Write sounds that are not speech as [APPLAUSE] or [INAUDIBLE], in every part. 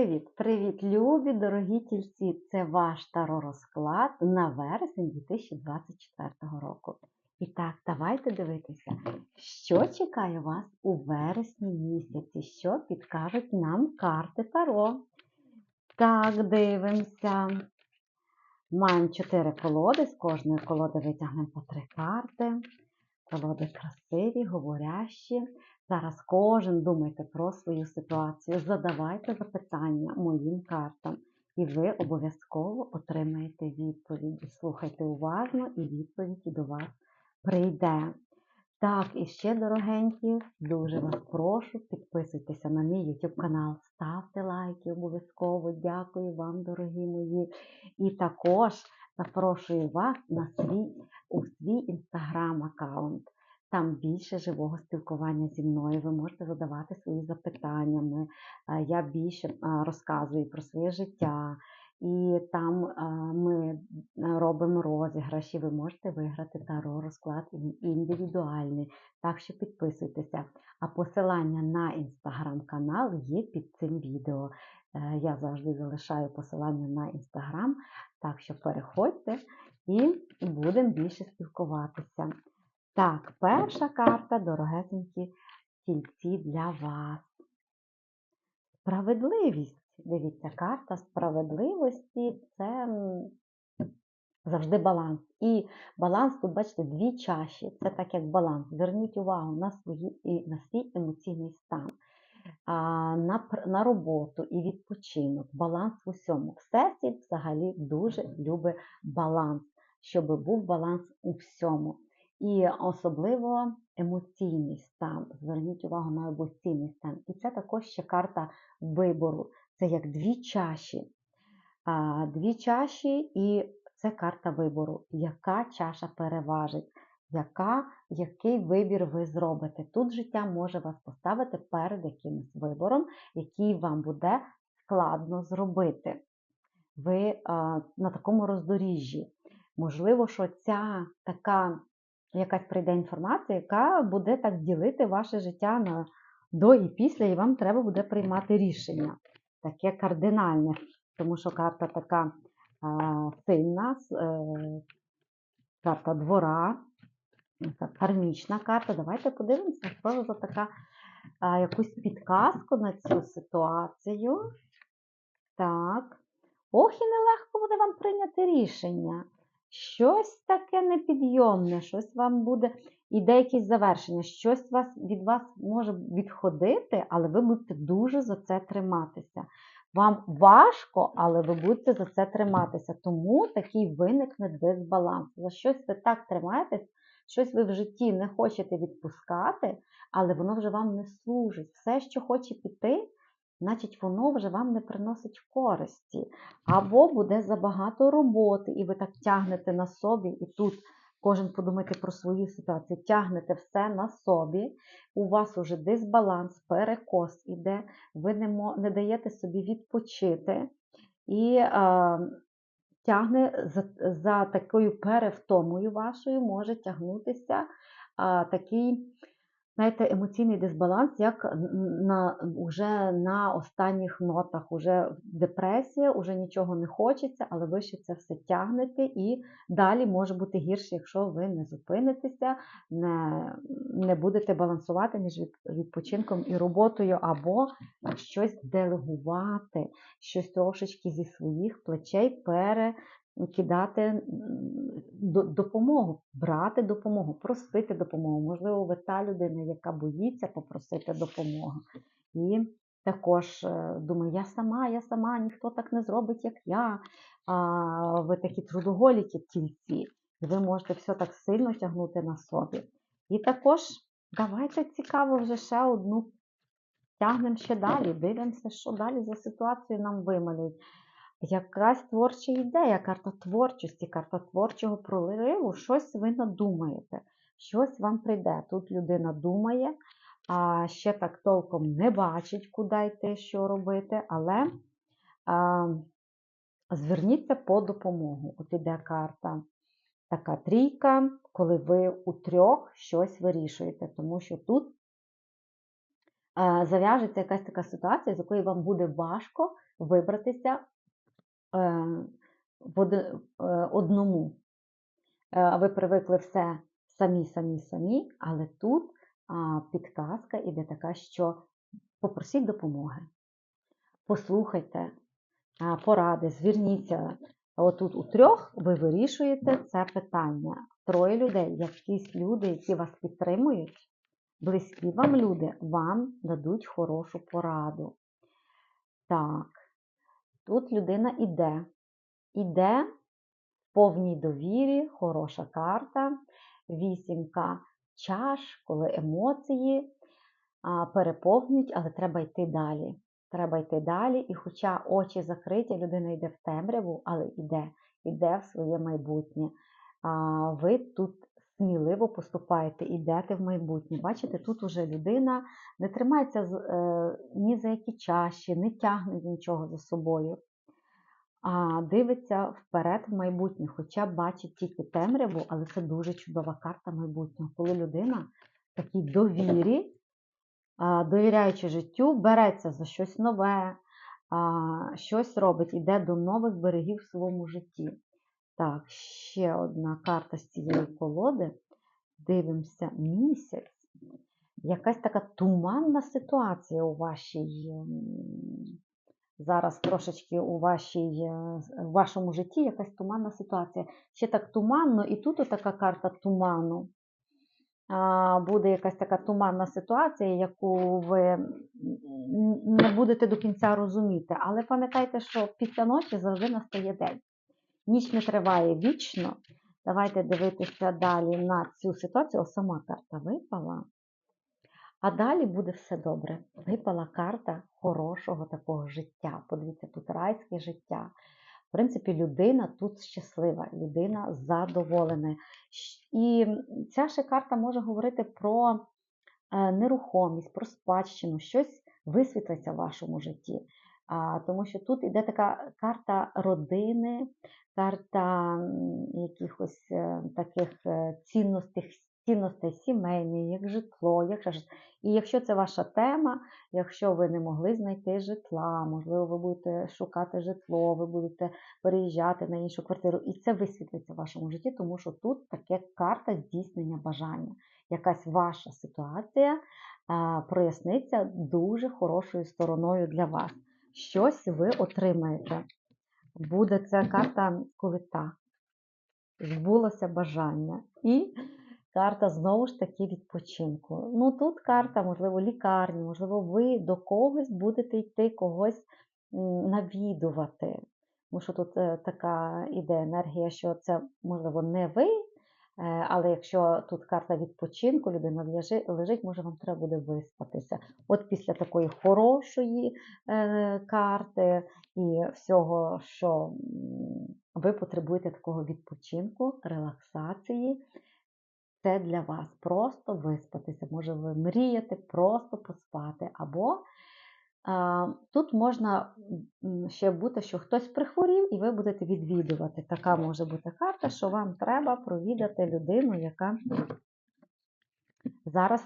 Привіт, привіт, любі дорогі тільці! Це ваш таро-розклад на вересень 2024 року. І так, давайте дивитися, що чекає вас у вересні місяці, що підкажуть нам карти Таро. Так, дивимося. Маємо чотири колоди, з кожної колоди витягнемо по три карти. Колоди красиві, говорящі. Зараз кожен думайте про свою ситуацію, задавайте запитання моїм картам, і ви обов'язково отримаєте відповіді. Слухайте уважно, і відповідь до вас прийде. Так, і ще, дорогенькі, дуже вас прошу, підписуйтеся на мій YouTube канал, ставте лайки обов'язково. Дякую вам, дорогі мої. І також запрошую вас на свій, у свій інстаграм-аккаунт. Там більше живого спілкування зі мною. Ви можете задавати свої запитання. Ми- е, Я більше розказую про своє життя, і там ми е, робимо розіграші. Ви можете виграти таро розклад індивідуальний. Так що підписуйтеся. А посилання на інстаграм-канал є під цим відео. Е, Я завжди залишаю посилання на інстаграм, так що переходьте і будемо більше спілкуватися. Так, перша карта, дорогесенькі тільці для вас. Справедливість. Дивіться, карта справедливості це завжди баланс. І баланс, тут, бачите, дві чаші. Це так як баланс. Зверніть увагу на, свої, і на свій емоційний стан, на, на роботу і відпочинок, баланс в усьому. Всесвіт взагалі дуже любить баланс, щоб був баланс у всьому. І особливо емоційний стан. Зверніть увагу на емоційний стан. І це також ще карта вибору. Це як дві чаші. Дві чаші, і це карта вибору. Яка чаша переважить? Яка, який вибір ви зробите? Тут життя може вас поставити перед якимось вибором, який вам буде складно зробити. Ви на такому роздоріжжі. Можливо, що ця така якась прийде інформація, яка буде так ділити ваше життя на до і після, і вам треба буде приймати рішення. Таке кардинальне, тому що карта така а, сильна, е, карта двора, кармічна карта. Давайте подивимося, за така а, якусь підказку на цю ситуацію. Так. Ох, і нелегко буде вам прийняти рішення. Щось таке непідйомне, щось вам буде, іде якесь завершення, щось вас, від вас може відходити, але ви будете дуже за це триматися. Вам важко, але ви будете за це триматися. Тому такий виникне дисбаланс. За щось ви так тримаєтесь, щось ви в житті не хочете відпускати, але воно вже вам не служить. Все, що хоче піти, значить воно вже вам не приносить користі. Або буде забагато роботи, і ви так тягнете на собі, і тут кожен подумайте про свою ситуацію, тягнете все на собі, у вас уже дисбаланс, перекос іде, ви не, не даєте собі відпочити. І е, тягне за, за такою перевтомою вашою може тягнутися такий, знаєте, емоційний дисбаланс, як на, уже на останніх нотах, уже депресія, уже нічого не хочеться, але ви ще це все тягнете, і далі може бути гірше, якщо ви не зупинитеся, не, не будете балансувати між відпочинком і роботою, або щось делегувати, щось трошечки зі своїх плечей перекидати до- допомогу, брати допомогу, просити допомогу. Можливо, ви та людина, яка боїться попросити допомогу. І також е, думаю, я сама, я сама, ніхто так не зробить, як я. А ви такі трудоголіки тільці, і ви можете все так сильно тягнути на собі. І також давайте цікаво вже ще одну тягнемо ще далі, дивимося, що далі за ситуацію нам вималюють. Якась творча ідея, карта творчості, карта творчого прориву, щось ви надумаєте, щось вам прийде. Тут людина думає, а ще так толком не бачить, куди йти, що робити, але а, зверніться по допомогу. От іде карта така трійка, коли ви у трьох щось вирішуєте, тому що тут зав'яжеться якась така ситуація, з якої вам буде важко вибратися одному. Е, Ви привикли все самі, самі, самі, але тут підказка іде така, що попросіть допомоги, послухайте поради, зверніться. Отут у трьох ви вирішуєте це питання. Троє людей, якісь люди, які вас підтримують, близькі вам люди, вам дадуть хорошу пораду. Так, тут людина іде. Іде в повній довірі, хороша карта, вісімка чаш, коли емоції переповнюють, але треба йти далі. Треба йти далі, і хоча очі закриті, людина йде в темряву, але йде, йде в своє майбутнє. Ви тут сміливо поступаєте, йдете в майбутнє. Бачите, тут уже людина не тримається е, ні за які чаші, не тягне нічого за собою а дивиться вперед в майбутнє, хоча бачить тільки темряву, але це дуже чудова карта майбутнього, коли людина в такій довірі, довіряючи життю, береться за щось нове, щось робить, іде до нових берегів в своєму житті. Так, ще одна карта з цієї колоди. Дивимося місяць. Якась така туманна ситуація у вашій ем, зараз трошечки у вашій, е, в вашому житті якась туманна ситуація. Ще так туманно, і тут така карта туману. Буде якась така туманна ситуація, яку ви не будете до кінця розуміти. Але пам'ятайте, що після ночі завжди настає день. Ніч не триває вічно. Давайте дивитися далі на цю ситуацію. О, сама карта випала. А далі буде все добре. Випала карта хорошого такого життя. Подивіться, тут райське життя. В принципі, людина тут щаслива, людина задоволена. І ця ще карта може говорити про е, нерухомість, про спадщину, щось висвітлиться в вашому житті. Тому що тут іде така карта родини, карта якихось е, таких е, цінностей, цінностей сімейних, як житло, як. І якщо це ваша тема, якщо ви не могли знайти житла, можливо, ви будете шукати житло, ви будете переїжджати на іншу квартиру, і це висвітлиться в вашому житті, тому що тут таке карта здійснення бажання. Якась ваша ситуація проясниться дуже хорошою стороною для вас. Щось ви отримаєте. Буде ця карта, коли. Збулося бажання. І карта знову ж таки відпочинку. Ну тут карта, можливо, лікарні, можливо, ви до когось будете йти, когось навідувати. Тому що тут е, така іде енергія, що це, можливо, не ви, але якщо тут карта відпочинку, людина лежить, може вам треба буде виспатися. От після такої хорошої е, карти і всього, що ви потребуєте такого відпочинку, релаксації, це для вас просто виспатися. Може, ви мрієте просто поспати. Або тут можна ще бути, що хтось прихворів, і ви будете відвідувати. Така може бути карта, що вам треба провідати людину, яка зараз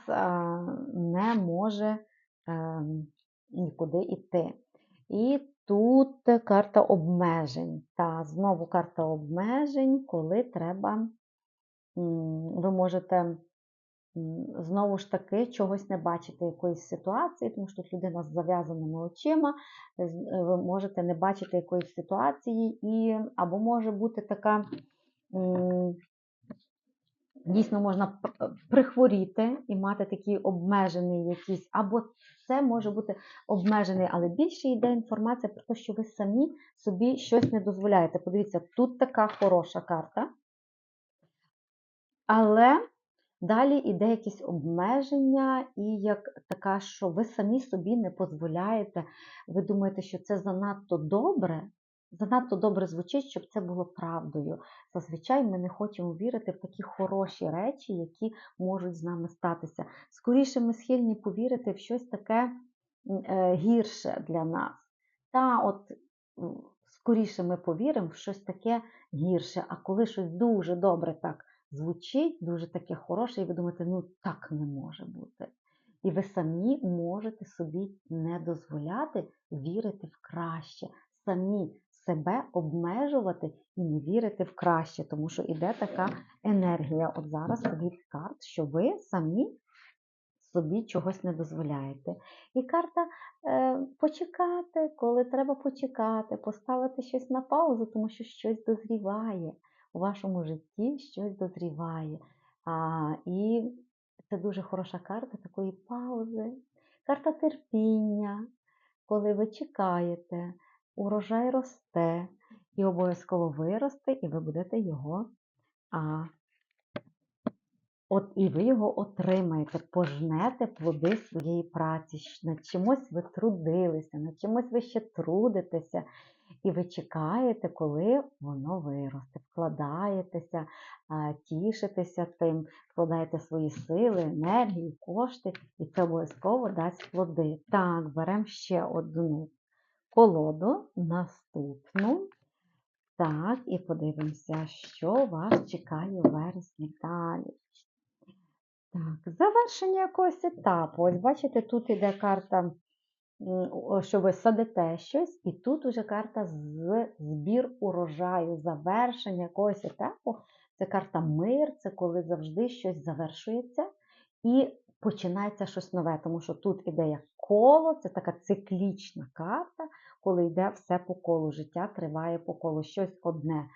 не може е, нікуди йти. І тут карта обмежень. Та знову карта обмежень, коли треба, ви можете знову ж таки чогось не бачити якоїсь ситуації, тому що тут людина з зав'язаними очима, е, ви можете не бачити якоїсь ситуації, і, або може бути така. Дійсно можна прихворіти і мати такий обмежений якийсь, або це може бути обмежений, але більше йде інформація про те, що ви самі собі щось не дозволяєте. Подивіться, тут така хороша карта, але далі йде якісь обмеження, і як така, що ви самі собі не дозволяєте. Ви думаєте, що це занадто добре, занадто добре звучить, щоб це було правдою. Зазвичай ми не хочемо вірити в такі хороші речі, які можуть з нами статися. Скоріше ми схильні повірити в щось таке е, гірше для нас. Та от скоріше ми повіримо в щось таке гірше, а коли щось дуже добре так звучить, дуже таке хороше, і ви думаєте, ну так не може бути. І ви самі можете собі не дозволяти вірити в краще, самі себе обмежувати і не вірити в краще, тому що іде така енергія. От зараз від карт, що ви самі собі чогось не дозволяєте. І карта е, почекати, коли треба почекати, поставити щось на паузу, тому що щось дозріває у вашому житті, щось дозріває. А, і це дуже хороша карта такої паузи, карта терпіння, коли ви чекаєте, урожай росте, і обов'язково виросте, і ви будете його. А, От і ви його отримаєте, пожнете плоди своєї праці. Над чимось ви трудилися, над чимось ви ще трудитеся, і ви чекаєте, коли воно виросте, вкладаєтеся, тішитеся тим, вкладаєте свої сили, енергію, кошти, і це обов'язково дасть плоди. Так, беремо ще одну колоду, наступну. Так, і подивимося, що вас чекає у вересні далі. Так, завершення якогось етапу. Ось бачите, тут іде карта, що ви садите щось, і тут уже карта з збір урожаю, завершення якогось етапу. Це карта мир, це коли завжди щось завершується і починається щось нове. Тому що тут іде як коло, це така циклічна карта, коли йде все по колу. Життя триває по колу. Щось одне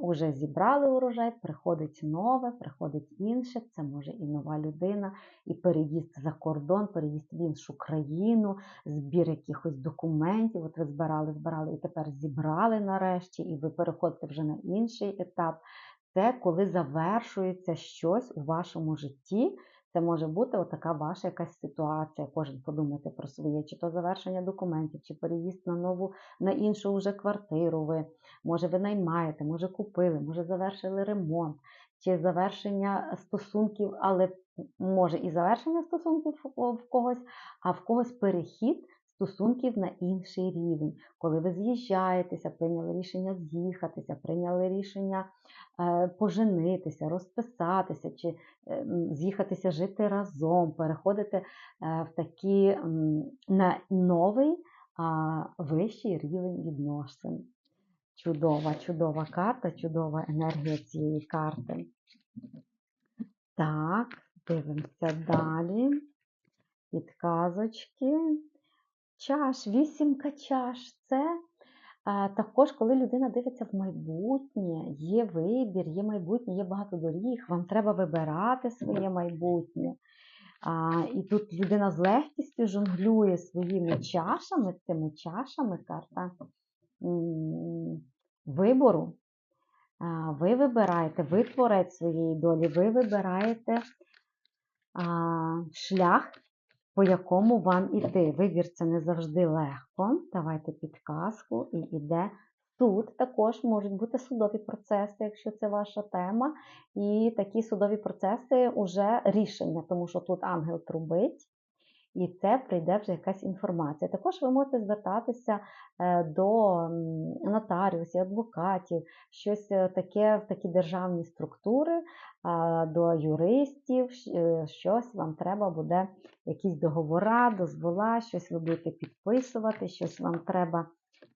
уже зібрали урожай, приходить нове, приходить інше. Це може і нова людина, і переїзд за кордон, переїзд в іншу країну, збір якихось документів. От ви збирали, збирали і тепер зібрали нарешті, і ви переходите вже на інший етап. Це коли завершується щось у вашому житті. Це може бути отака ваша якась ситуація. Кожен подумайте про своє, чи то завершення документів, чи переїзд на нову, на іншу вже квартиру. Ви може ви наймаєте, може купили, може завершили ремонт, чи завершення стосунків, але може і завершення стосунків в когось, а в когось перехід стосунків на інший рівень. Коли ви з'їжджаєтеся, прийняли рішення з'їхатися, прийняли рішення е, поженитися, розписатися, чи е, з'їхатися жити разом, переходити е, в такі на новий а, вищий рівень відносин. Чудова, чудова карта, чудова енергія цієї карти. Так, дивимося далі. Підказочки. Чаш, вісімка чаш. Це також, коли людина дивиться в майбутнє, є вибір, є майбутнє, є багато доріг, вам треба вибирати своє майбутнє. А, і тут людина з легкістю жонглює своїми чашами, цими чашами карта вибору. А, Ви вибираєте, ви творець своєї долі, ви вибираєте а, шлях, по якому вам іти. Вибір це не завжди легко. Давайте підказку і іде суд. Також можуть бути судові процеси, якщо це ваша тема. І такі судові процеси вже рішення, тому що тут ангел трубить. І це прийде вже якась інформація. Також ви можете звертатися е, до нотаріусів, адвокатів, щось е, таке в такі державні структури, до юристів, е, щось вам треба буде, якісь договора, дозвола, щось ви будете підписувати, щось вам треба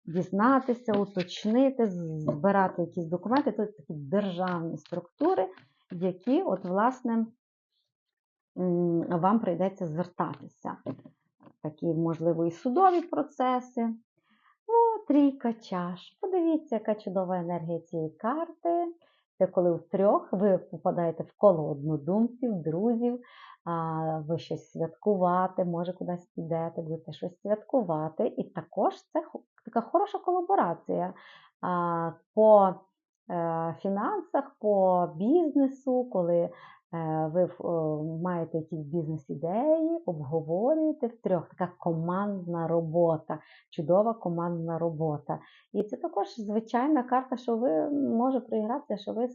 дізнатися, уточнити, збирати якісь документи. Тут такі державні структури, які, от, власне, вам прийдеться звертатися. Такі, можливо, і судові процеси. О, трійка чаш. Подивіться, яка чудова енергія цієї карти. Це коли втрьох ви попадаєте в коло однодумців, друзів, ви щось святкувати, може кудись підете, будете щось святкувати. І також це така хороша колаборація по е, фінансах, по бізнесу, коли ви маєте якісь бізнес-ідеї, обговорюєте втрьох. Така командна робота, чудова командна робота. І це також звичайна карта, що ви може проігратися, що ви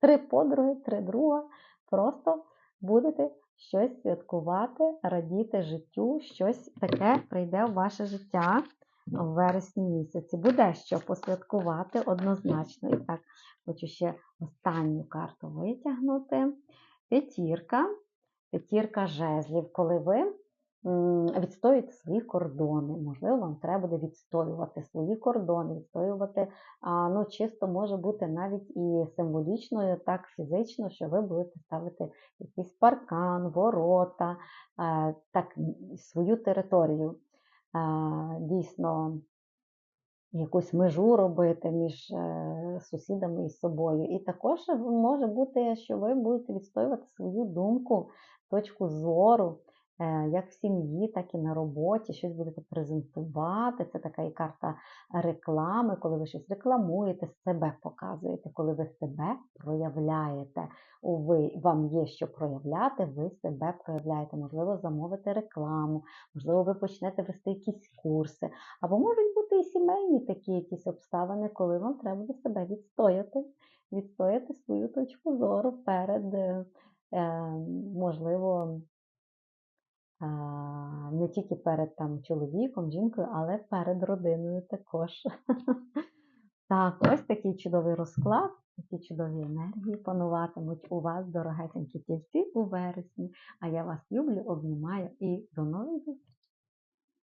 три подруги, три друга просто будете щось святкувати, радіти життю, щось таке прийде в ваше життя в вересні місяці. Буде що посвяткувати однозначно. І так, хочу ще останню карту витягнути. П'ятірка. П'ятірка жезлів, коли ви відстоюєте свої кордони. Можливо, вам треба буде відстоювати свої кордони, відстоювати, ну, чисто може бути навіть і символічно, так фізично, що ви будете ставити якийсь паркан, ворота, е, так, свою територію. Дійсно, якусь межу робити між е, сусідами і собою. І також може бути, що ви будете відстоювати свою думку, точку зору, як в сім'ї, так і на роботі, щось будете презентувати. Це така і карта реклами, коли ви щось рекламуєте, себе показуєте, коли ви себе проявляєте. Ви, вам є що проявляти, ви себе проявляєте. Можливо, замовите рекламу, можливо, ви почнете вести якісь курси. Або можуть бути і сімейні такі якісь обставини, коли вам треба буде себе відстояти, відстояти свою точку зору перед, е, е, можливо, е, не тільки перед там, чоловіком, жінкою, але перед родиною також. [LAUGHS] Так, ось такий чудовий розклад, такі чудові енергії пануватимуть у вас, дорогесенькі тільці, у вересні. А я вас люблю, обнімаю і до нових зустрічей!